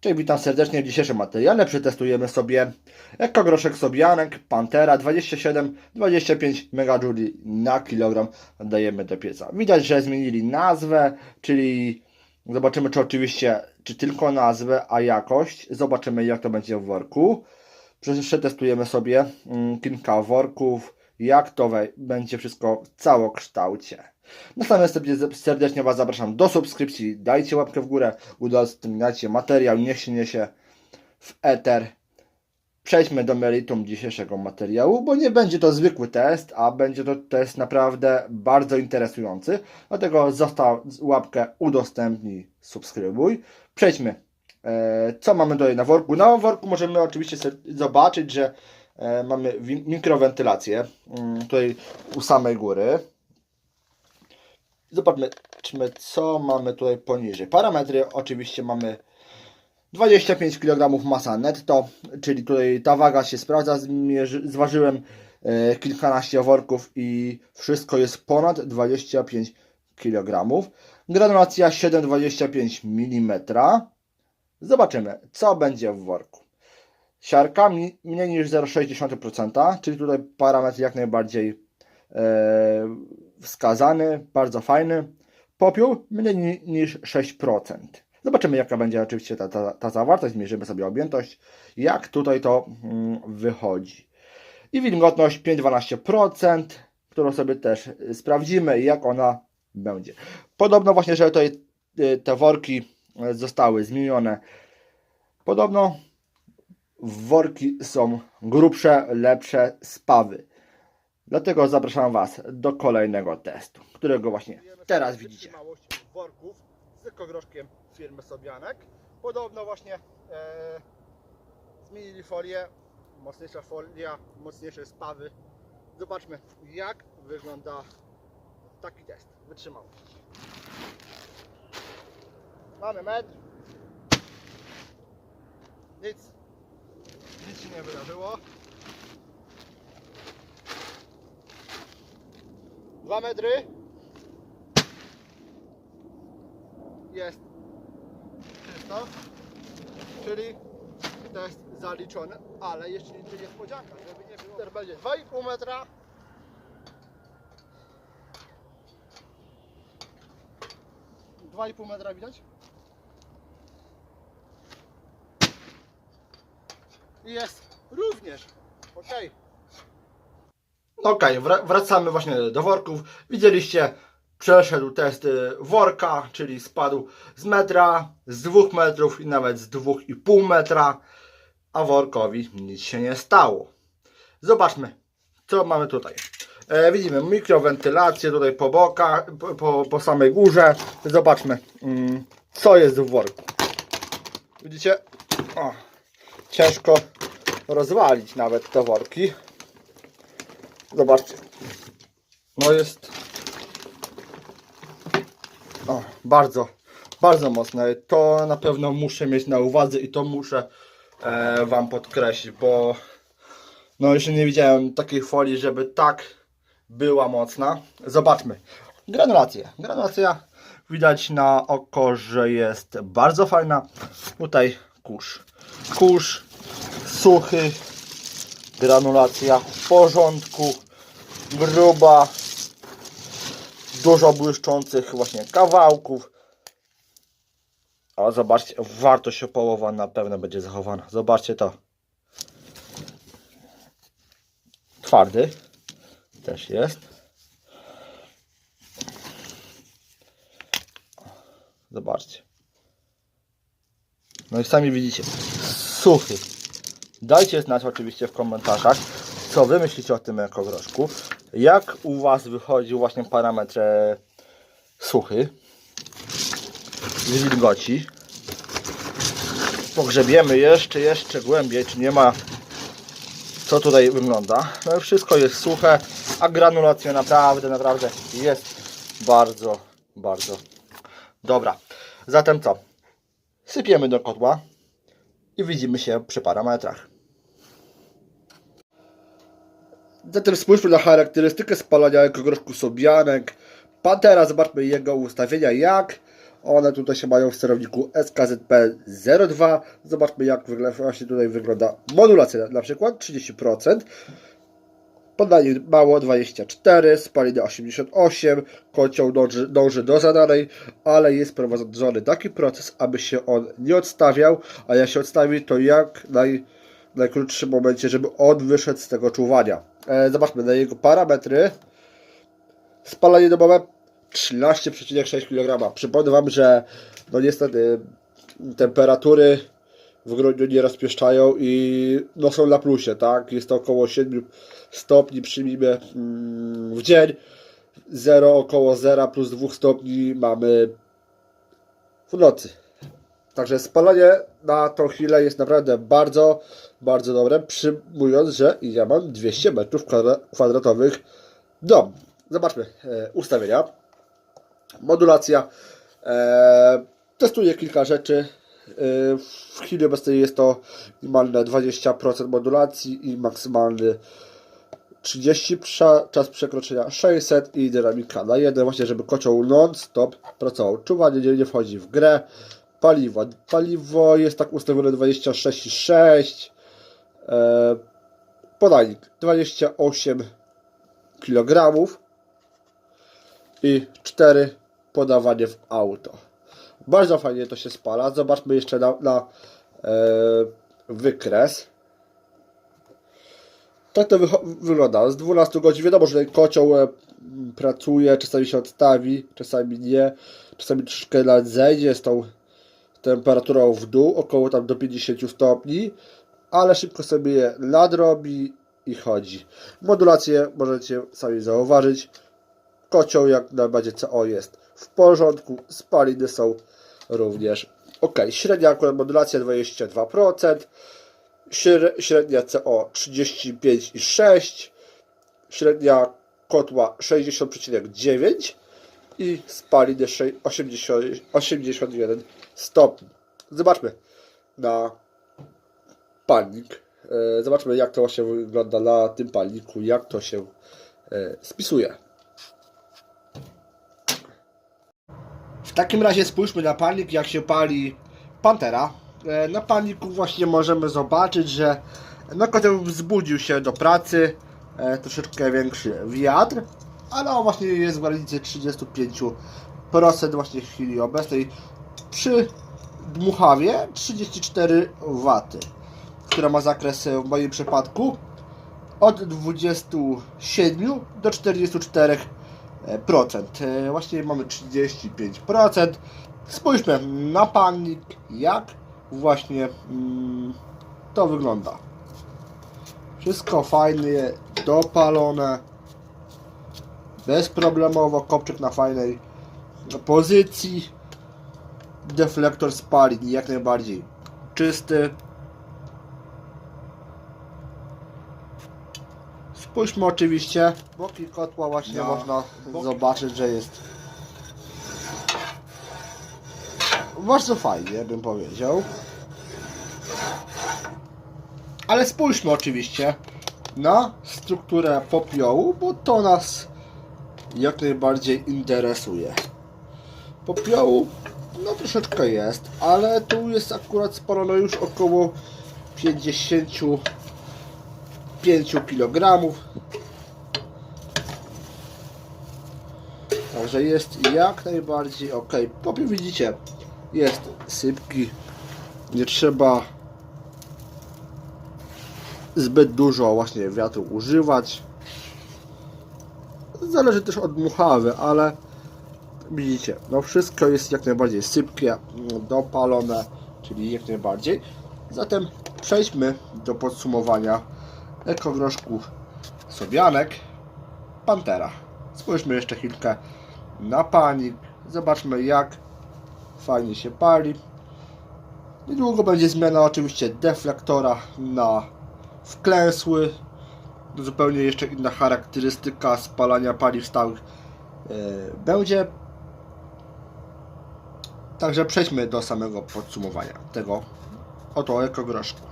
Cześć, witam serdecznie w dzisiejszym materiale. Przetestujemy sobie ekogroszek Sobianek Pantera 27-25 MJ na kilogram dajemy do pieca. Widać, że zmienili nazwę, czyli zobaczymy czy oczywiście, czy tylko nazwę, a jakość. Zobaczymy jak to będzie w worku. Przetestujemy sobie mm, kilka worków, jak to będzie wszystko w całokształcie. Na samym wstępie serdecznie Was zapraszam do subskrypcji. Dajcie łapkę w górę, udostępniajcie materiał, niech się niesie w eter. Przejdźmy do meritum dzisiejszego materiału, bo nie będzie to zwykły test, a będzie to test naprawdę bardzo interesujący. Dlatego zostaw łapkę, udostępnij, subskrybuj. Przejdźmy. E, co mamy tutaj na worku? Na worku możemy oczywiście zobaczyć, że mamy wi- mikrowentylację mm, tutaj u samej góry. Zobaczmy, co mamy tutaj poniżej. Parametry oczywiście mamy 25 kg masa netto, czyli tutaj ta waga się sprawdza. Zważyłem e, kilkanaście worków i wszystko jest ponad 25 kg. Granulacja 7,25 mm. Zobaczymy, co będzie w worku. Siarka mi- mniej niż 0,6%, czyli tutaj parametr jak najbardziej e, wskazany, bardzo fajny. Popiół mniej ni- niż 6%. Zobaczymy jaka będzie oczywiście ta, ta, ta zawartość, zmierzymy sobie objętość, jak tutaj to mm, wychodzi. I wilgotność 5-12%, którą sobie też sprawdzimy jak ona będzie. Podobno właśnie, że tutaj y, te worki y, zostały zmienione. Podobno worki są grubsze, lepsze, spawy. Dlatego zapraszam Was do kolejnego testu, którego właśnie teraz widzicie. Worków z kogroszkiem firmy Sobianek. Podobno właśnie e, zmienili folię, mocniejsza folia, mocniejsze spawy. Zobaczmy jak wygląda taki test. Wytrzymałość. Mamy metr. Nic nie wydarzyło. Dwa metry. jest czysto, czyli test zaliczony, ale jeszcze nie niespodzianka, żeby nie było. Będzie 2,5 metra. Dwa i pół metra widać? Jest również. Ok. Wra- wracamy właśnie do worków. Widzieliście, przeszedł test y, worka, czyli spadł z metra, z dwóch metrów i nawet z dwóch i pół metra, a workowi nic się nie stało. Zobaczmy, co mamy tutaj. E, widzimy mikrowentylację tutaj po bokach, po, po, po samej górze. Zobaczmy, mm, co jest w worku. Widzicie? O, ciężko rozwalić nawet te worki. Zobaczcie. No jest. O, bardzo, bardzo mocne. To na pewno muszę mieć na uwadze i to muszę e, Wam podkreślić, bo no jeszcze nie widziałem takiej folii, żeby tak była mocna. Zobaczmy. Granulację. Granulacja widać na oko, że jest bardzo fajna. Tutaj kurz. Kurz suchy, granulacja w porządku, gruba, dużo błyszczących właśnie kawałków. A zobaczcie, wartość opołowa na pewno będzie zachowana. Zobaczcie to. Twardy też jest. Zobaczcie. No i sami widzicie. Suchy. Dajcie znać oczywiście w komentarzach, co wy myślicie o tym ekogroszku. Jak u was wychodzi właśnie parametr suchy z wilgoci. Pogrzebiemy jeszcze, jeszcze głębiej, czy nie ma co tutaj wygląda. No wszystko jest suche, a granulacja naprawdę, naprawdę jest bardzo, bardzo dobra. Zatem co? Sypiemy do kotła i widzimy się przy parametrach. Zatem spójrzmy na charakterystykę spalania ekogroszku sobianek. Pantera, zobaczmy jego ustawienia jak One tutaj się mają w sterowniku SKZP02. Zobaczmy jak właśnie tutaj wygląda modulacja na przykład 30%. Podanie mało 24, spaliny 88, kocioł dąży, dąży do zadanej, ale jest prowadzony taki proces, aby się on nie odstawiał, a jak się odstawi, to jak naj, najkrótszym momencie, żeby on wyszedł z tego czuwania. E, zobaczmy na jego parametry. Spalanie domowe 13,6 kg. Przypomnę Wam, że no niestety temperatury w grudniu nie rozpieszczają i no są na plusie, tak? Jest to około 7 stopni przyjmijmy mm, w dzień. 0 około 0 plus 2 stopni mamy w nocy. Także spalanie na tą chwilę jest naprawdę bardzo, bardzo dobre, przyjmując, że ja mam 200 metrów kwadra- kwadratowych dom. Zobaczmy e, ustawienia. Modulacja. E, testuję kilka rzeczy. W chwili obecnej jest to minimalne 20% modulacji i maksymalny 30 prza, czas przekroczenia 600 i dynamika na 1 właśnie, żeby kocioł non-stop pracował. Czuwanie nie, nie wchodzi w grę. Paliwo. Paliwo jest tak ustawione 26,6 e, Podajnik 28 kg i 4 podawanie w auto. Bardzo fajnie to się spala. Zobaczmy jeszcze na, na e, wykres. Tak to wycho- wygląda. Z 12 godzin wiadomo, że ten kocioł e, pracuje, czasami się odstawi, czasami nie. Czasami troszeczkę nawet zejdzie z tą temperaturą w dół, około tam do 50 stopni, ale szybko sobie je nadrobi i chodzi. Modulację możecie sami zauważyć. Kocioł jak najbardziej CO jest w porządku, spaliny są również ok. Średnia akurat modulacja 22%, śre- średnia CO 35,6%, średnia kotła 60,9% i spaliny sze- 80, 81 stopni. Zobaczmy na palnik. E, Zobaczmy jak to właśnie wygląda na tym palniku, jak to się e, spisuje. W takim razie spójrzmy na palnik, jak się pali Pantera. E, Na palniku właśnie możemy zobaczyć, że no kotel wzbudził się do pracy, e, troszeczkę większy wiatr, ale on właśnie jest w granicy 35% właśnie w chwili obecnej. Przy dmuchawie 34 W, która ma zakres e, w moim przypadku od 27 do 44 e, procent. E, Właśnie mamy 35%. Spójrzmy na palnik, jak właśnie mm, to wygląda. Wszystko fajnie, dopalone, bezproblemowo, kopczyk na fajnej pozycji, deflektor spalin jak najbardziej czysty. Spójrzmy oczywiście, boki kotła właśnie Ja. można Boki. zobaczyć, że jest bardzo fajnie, bym powiedział. Ale spójrzmy oczywiście na strukturę popiołu, bo to nas jak najbardziej interesuje. Popiołu no troszeczkę jest, ale tu jest akurat spalone już około 55 kg. Także jest jak najbardziej ok. Popiół widzicie, jest sypki, nie trzeba zbyt dużo właśnie wiatru używać. Zależy też od muchawy, ale widzicie, no wszystko jest jak najbardziej sypkie, dopalone, czyli jak najbardziej. Zatem przejdźmy do podsumowania ekogroszku Sobianek Pantera. Spójrzmy jeszcze chwilkę na panik, zobaczmy jak fajnie się pali. Niedługo będzie zmiana oczywiście deflektora na wklęsły. Zupełnie jeszcze inna charakterystyka spalania paliw stałych e, będzie. Także przejdźmy do samego podsumowania tego oto ekogroszku.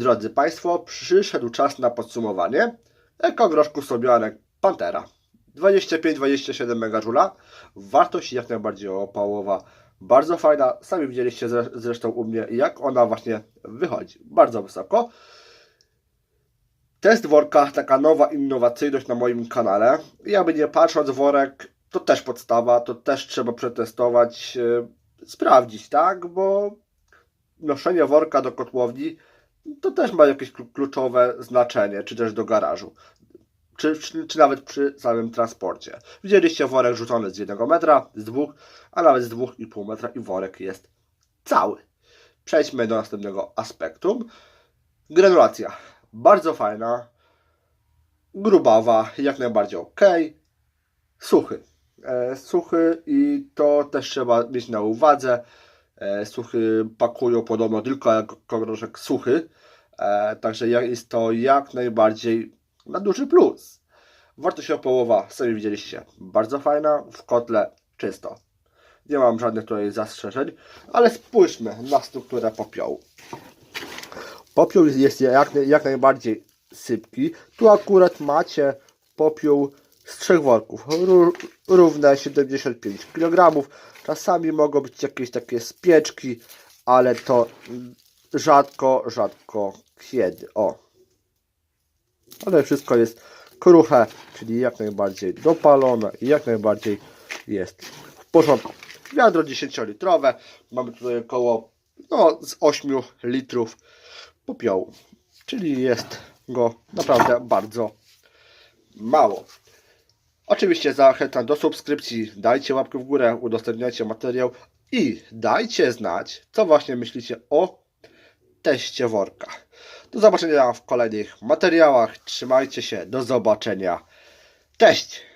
Drodzy Państwo, przyszedł czas na podsumowanie ekogroszku Sobianek Pantera. 25-27 MJ. Wartość jak najbardziej opałowa. Bardzo fajna. Sami widzieliście zre- zresztą u mnie, jak ona właśnie wychodzi. Bardzo wysoko. Test worka, taka nowa innowacyjność na moim kanale. Jakby nie patrząc, worek to też podstawa, to też trzeba przetestować, e, sprawdzić, tak? Bo noszenie worka do kotłowni to też ma jakieś klu- kluczowe znaczenie, czy też do garażu. Czy, czy, czy nawet przy samym transporcie. Widzieliście worek rzucony z jednego metra, z dwóch, a nawet z dwóch i pół metra i worek jest cały. Przejdźmy do następnego aspektu. Granulacja. Bardzo fajna. Grubawa, jak najbardziej ok. Suchy. E, suchy i to też trzeba mieć na uwadze. E, suchy pakują podobno tylko jako groszek suchy. E, także jest to jak najbardziej na duży plus. Wartość opołowa, sami widzieliście, bardzo fajna. W kotle czysto. Nie mam żadnych tutaj zastrzeżeń, ale spójrzmy na strukturę popiołu. Popiół jest jak, jak najbardziej sypki. Tu akurat macie popiół z trzech worków. Ró- równe 75 kg. Czasami mogą być jakieś takie spieczki, ale to rzadko, rzadko kiedy. O. Ale wszystko jest kruche, czyli jak najbardziej dopalone i jak najbardziej jest w porządku. Wiadro 10-litrowe. Mamy tutaj około no, z 8 litrów popiołu. Czyli jest go naprawdę bardzo mało. Oczywiście zachęcam do subskrypcji, dajcie łapkę w górę, udostępniajcie materiał i dajcie znać, co właśnie myślicie o teście worka. Do zobaczenia w kolejnych materiałach. Trzymajcie się, do zobaczenia. Cześć!